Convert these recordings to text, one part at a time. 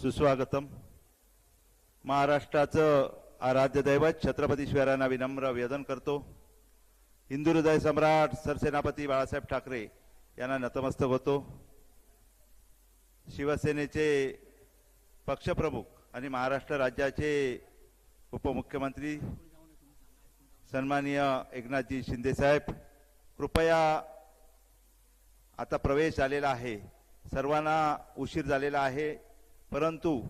सुस्वागतम. महाराष्ट्राचं आराध्य दैवत छत्रपती शिवरायांना विनम्र वेदन करतो. हिंदू हृदय सम्राट सरसेनापती बाळासाहेब ठाकरे यांना नतमस्तक होतो. शिवसेनेचे पक्षप्रमुख आणि महाराष्ट्र राज्याचे उपमुख्यमंत्री सन्माननीय एकनाथजी शिंदेसाहेब कृपया आता प्रवेश झालेला आहे. सर्वांना उशीर झालेला आहे. परंतु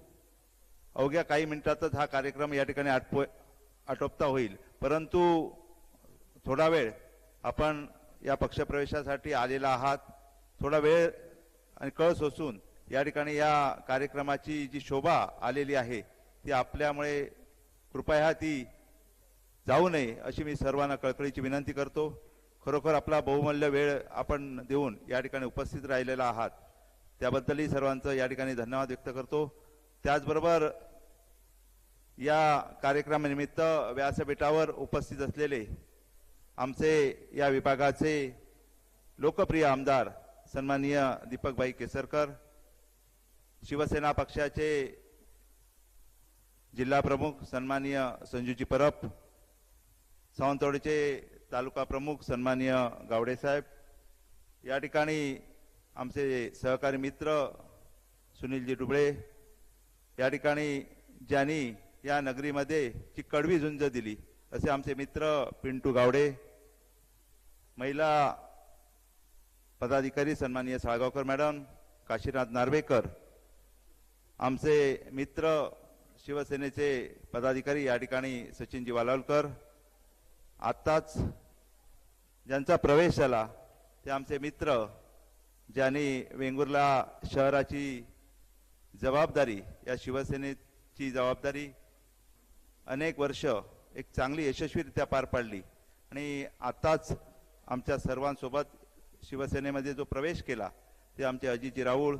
अवघ्या काही मिनिटातच हा कार्यक्रम या ठिकाणी आटपो आटोपता होईल. परंतु थोडा वेळ आपण या पक्षप्रवेशासाठी आलेला आहात. थोडा वेळ आणि कळ सोसून या ठिकाणी या कार्यक्रमाची जी शोभा आलेली आहे ती आपल्यामुळे कृपया ती जाऊ नये अशी मी सर्वांना कळकळीची विनंती करतो. खरोखर आपला बहुमूल्य वेळ आपण देऊन या ठिकाणी उपस्थित राहिलेला आहात. त्याबद्दलही सर्वांचं या ठिकाणी धन्यवाद व्यक्त करतो. त्याचबरोबर या कार्यक्रमानिमित्त व्यासपीठावर उपस्थित असलेले आमचे या विभागाचे लोकप्रिय आमदार सन्माननीय दीपकभाई केसरकर शिवसेना पक्षाचे जिल्हा प्रमुख सन्माननीय संजूजी परब सावंतवाडीचे तालुका प्रमुख सन्माननीय गावडेसाहेब या ठिकाणी आमचे सहकारी मित्र सुनीलजी डुबळे या ठिकाणी ज्यांनी या नगरीमध्ये जी कडवी झुंज दिली असे आमचे मित्र पिंटू गावडे महिला पदाधिकारी सन्माननीय साळगावकर मॅडम काशीनाथ नार्वेकर आमचे मित्र शिवसेनेचे पदाधिकारी या ठिकाणी सचिनजी वालावलकर आत्ताच ज्यांचा प्रवेश झाला ते आमचे मित्र ज्यांनी वेंगुर्ला शहराची जबाबदारी या शिवसेनेची जबाबदारी अनेक वर्ष एक चांगली यशस्वीरित्या पार पाडली. आणि आत्ताच आमच्या सर्वांसोबत शिवसेनेमध्ये जो प्रवेश केला ते आमचे अजितजी राऊळ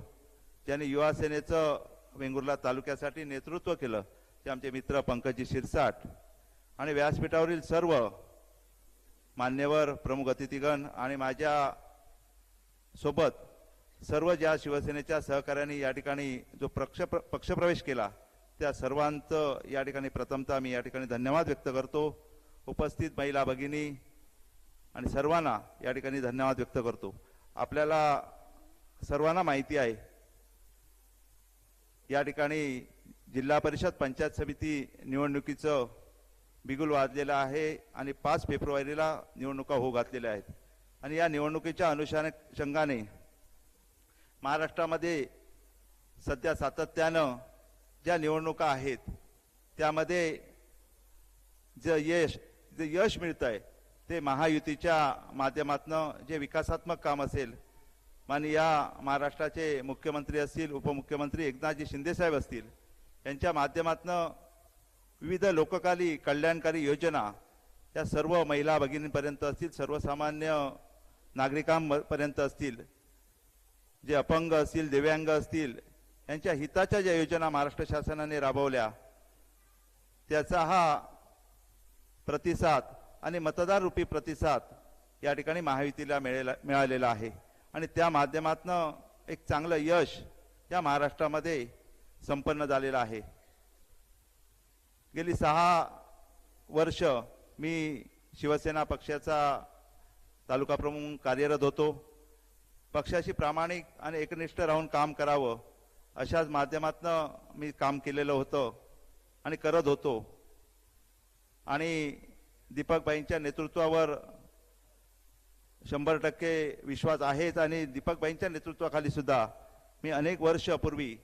ज्यांनी युवासेनेचं वेंगुर्ला तालुक्यासाठी नेतृत्व केलं ते आमचे मित्र पंकजी शिरसाट आणि व्यासपीठावरील सर्व मान्यवर प्रमुख अतिथीगण आणि माझ्या सोबत सर्व ज्या शिवसेनेच्या सहकार्याने या ठिकाणी जो पक्ष पक्षप्रवेश केला त्या सर्वांचं या ठिकाणी प्रथमतः मी या ठिकाणी धन्यवाद व्यक्त करतो. उपस्थित महिला भगिनी आणि सर्वांना या ठिकाणी धन्यवाद व्यक्त करतो. आपल्याला सर्वांना माहिती आहे या ठिकाणी जिल्हा परिषद पंचायत समिती निवडणुकीचं बिगुल वाजलेलं आहे आणि पाच फेब्रुवारीला निवडणुका हो घातलेल्या आहेत. आणि या निवडणुकीच्या अनुषंगाने महाराष्ट्रामध्ये सध्या सातत्यानं ज्या निवडणुका आहेत त्यामध्ये जे यश जे यश मिळत आहे ते महायुतीच्या माध्यमातनं जे विकासात्मक काम असेल माननीय या महाराष्ट्राचे मुख्यमंत्री असतील उपमुख्यमंत्री एकनाथजी शिंदेसाहेब असतील यांच्या माध्यमातनं विविध लोककाली कल्याणकारी योजना या सर्व महिला भगिनींपर्यंत असतील सर्वसामान्य नागरिकांपर्यंत असतील जे अपंग असतील दिव्यांग असतील यांच्या हिताच्या ज्या योजना महाराष्ट्र शासनाने राबवल्या त्याचा हा प्रतिसाद आणि मतदार रूपी प्रतिसाद या ठिकाणी महायुतीला मिळेला मिळालेला आहे. आणि त्या माध्यमातनं एक चांगलं यश या महाराष्ट्रामध्ये संपन्न झालेलं आहे. गेली सहा वर्ष मी शिवसेना पक्षाचा तालुका प्रमुख कार्यरत होतो. पक्षाशी प्रामाणिक आणि एकनिष्ठ राहून काम करावं अशाच माध्यमातनं मी काम केलेलं होतं आणि करत होतो. आणि दीपकबाईंच्या नेतृत्वावर शंभर टक्के विश्वास आहेच आणि दीपकबाईंच्या नेतृत्वाखाली सुद्धा मी अनेक वर्षापूर्वी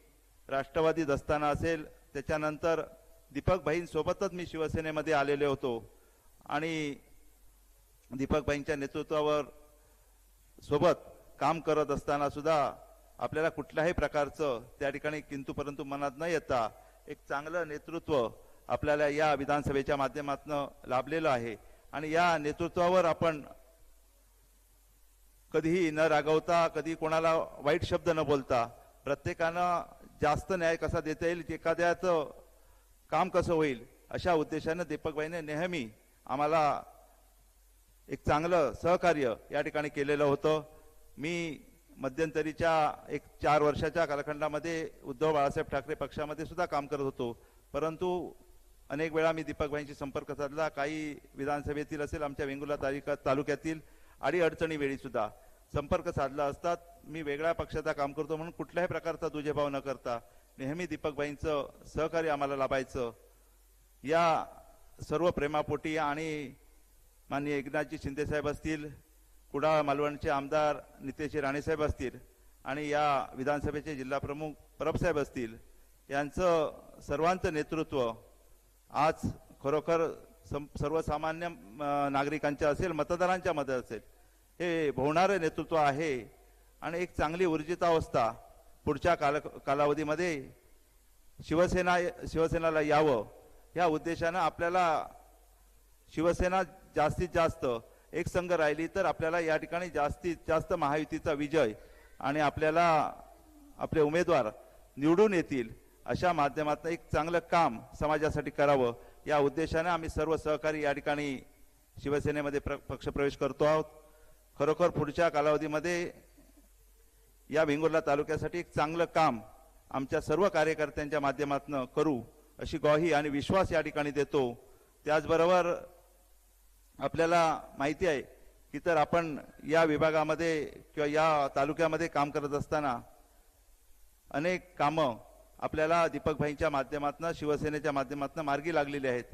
राष्ट्रवादीत असताना असेल त्याच्यानंतर दीपकबाईंसोबतच मी शिवसेनेमध्ये आलेले होतो. आणि दीपकबाईंच्या नेतृत्वावर सोबत काम करत असताना सुद्धा आपल्याला कुठल्याही प्रकारचं त्या ठिकाणी किंतु परंतु मनात न येता एक चांगलं नेतृत्व आपल्याला या विधानसभेच्या माध्यमातून लाभलेलं आहे. आणि या नेतृत्वावर आपण कधीही न रागवता कधी कोणाला वाईट शब्द न बोलता प्रत्येकानं जास्त न्याय कसा देता येईल एखाद्याचं काम कसं होईल अशा उद्देशानं दीपकबाईने नेहमी आम्हाला एक चांगलं सहकार्य या ठिकाणी केलेलं होतं. मी मध्यंतरीच्या एक चार वर्षाच्या कालखंडामध्ये उद्धव बाळासाहेब ठाकरे पक्षामध्ये सुद्धा काम करत होतो. परंतु अनेक वेळा मी दीपकभाईंशी संपर्क साधला. काही विधानसभेतील असेल आमच्या वेंगुला तालुका तालुक्यातील आणि अडचणी वेळी सुद्धा संपर्क साधला असतात. मी वेगळ्या पक्षाचा काम करतो म्हणून कुठल्याही प्रकारचा दुजेभाव न करता नेहमी दीपकभाईंचं सहकार्य आम्हाला लाभायचं. या सर्व प्रेमापोटी आणि माननीय एकनाथजी शिंदेसाहेब असतील कुडाळ मालवणचे आमदार नितेश राणेसाहेब असतील आणि या विधानसभेचे जिल्हा प्रमुख परबसाहेब असतील यांचं सर्वांचं नेतृत्व आज खरोखर सम- सर्वसामान्य नागरिकांच्या असेल मतदारांच्या मध्ये असेल हे भोवणारं नेतृत्व आहे. आणि एक चांगली ऊर्जितावस्था पुढच्या काल कालावधीमध्ये शिवसेना शिवसेनाला यावं या उद्देशानं आपल्याला शिवसेना जास्तीत जास्त एक संघ राहिली तर आपल्याला या ठिकाणी जास्तीत जास्त महायुतीचा विजय आणि आपल्याला आपले उमेदवार निवडून येतील अशा माध्यमातून एक चांगलं काम समाजासाठी करावं. या उद्देशाने आम्ही सर्व सहकारी या ठिकाणी शिवसेनेमध्ये प्र पक्षप्रवेश करतो आहोत. खरोखर पुढच्या कालावधीमध्ये या वेंगुर्ला तालुक्यासाठी एक चांगलं काम आमच्या सर्व कार्यकर्त्यांच्या माध्यमातून करू अशी ग्वाही आणि विश्वास या ठिकाणी देतो. त्याचबरोबर आपल्याला माहिती आहे की तर आपण या विभागामध्ये किंवा या तालुक्यामध्ये काम करत असताना अनेक कामं आपल्याला दीपकभाईंच्या माध्यमातून शिवसेनेच्या माध्यमातून मार्गी लागलेली आहेत.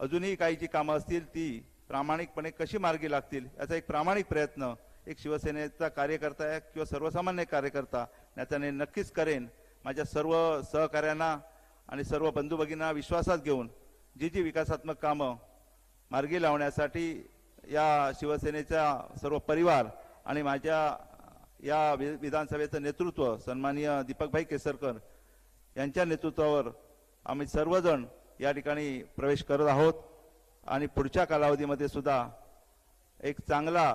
अजूनही काही जी कामं असतील ती प्रामाणिकपणे कशी मार्गी लागतील याचा एक प्रामाणिक प्रयत्न एक शिवसेनेचा कार्यकर्ता आहे किंवा सर्वसामान्य कार्यकर्ता याच्याने नक्कीच करेन. माझ्या सर्व सहकाऱ्यांना आणि सर्व बंधू भगिनींना विश्वासात घेऊन जी जी विकासात्मक कामं मार्गी लावण्यासाठी या शिवसेनेचा सर्व परिवार आणि माझ्या या वि- विधानसभेचं नेतृत्व सन्माननीय दीपकभाई केसरकर यांच्या नेतृत्वावर आम्ही सर्वजण या ठिकाणी प्रवेश करत आहोत. आणि पुढच्या कालावधीमध्ये सुद्धा एक चांगला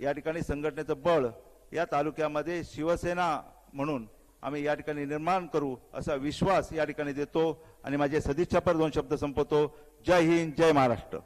या ठिकाणी संघटनेचं बळ या तालुक्यामध्ये शिवसेना म्हणून आम्ही या ठिकाणी निर्माण करू असा विश्वास या ठिकाणी देतो आणि माझे सदिच्छापर दोन शब्द संपवतो. जय हिंद जय महाराष्ट्र.